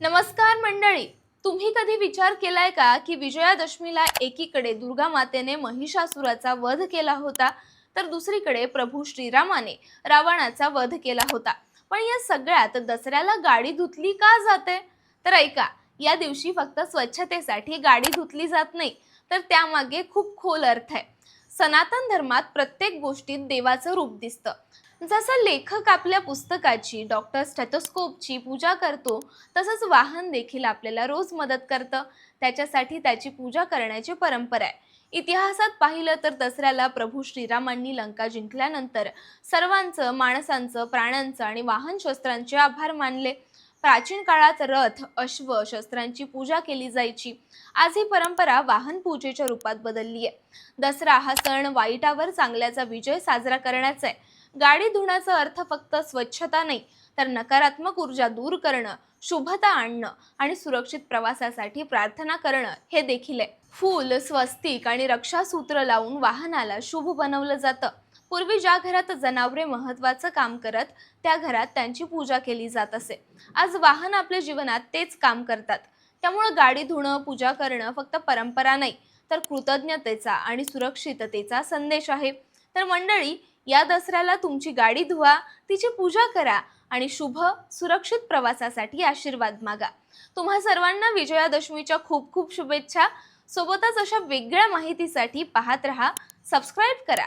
नमस्कार मंडळी. तुम्ही कधी विचार केलाय का की विजयादशमीला एकीकडे दुर्गा मातेने महिषासुराचा वध केला होता तर दुसरीकडे प्रभू श्रीरामाने रावणाचा वध केला होता? पण या सगळ्यात दसऱ्याला गाडी धुतली का जाते? तर ऐका या दिवशी फक्त स्वच्छतेसाठी गाडी धुतली जात नाही तर त्यामागे खूप खोल अर्थ आहे. सनातन धर्मात प्रत्येक गोष्टीत देवाचं रूप दिसतं. जसं लेखक आपल्या पुस्तकाची डॉक्टर स्टेथोस्कोपची पूजा करतो तसंच वाहन देखील आपल्याला रोज मदत करतं. त्याच्यासाठी त्याची पूजा करण्याची परंपरा आहे. इतिहासात पाहिलं तर दसऱ्याला प्रभू श्रीरामांनी लंका जिंकल्यानंतर सर्वांचं माणसांचं प्राण्यांचं आणि वाहन शस्त्रांचे आभार मानले. प्राचीन काळात रथ अश्व शस्त्रांची पूजा केली जायची. आज ही परंपरा वाहन पूजेच्या रूपात बदलली आहे. दसरा हा सण वाईटावर चांगल्याचा विजय साजरा करण्याचा आहे. गाडी धुण्याचा अर्थ फक्त स्वच्छता नाही तर नकारात्मक ऊर्जा दूर करणं शुभता आणणं आणि सुरक्षित प्रवासासाठी प्रार्थना करणं हे देखील आहे. फूल स्वस्तिक आणि रक्षासूत्र लावून वाहनाला शुभ बनवलं जातं. पूर्वी ज्या घरात जनावरे महत्वाचं काम करत त्या घरात त्यांची पूजा केली जात असे. आज वाहन आपल्या जीवनात तेच काम करतात. त्यामुळं गाडी धुणं पूजा करणं फक्त परंपरा नाही तर कृतज्ञतेचा आणि सुरक्षिततेचा संदेश आहे. तर मंडळी या दसऱ्याला तुमची गाडी धुवा तिची पूजा करा आणि शुभ सुरक्षित प्रवासासाठी आशीर्वाद मागा. तुम्हा सर्वांना विजयादशमीच्या खूप खूप शुभेच्छा. सोबतच अशा वेगळ्या माहितीसाठी पाहत रहा सबस्क्राईब करा.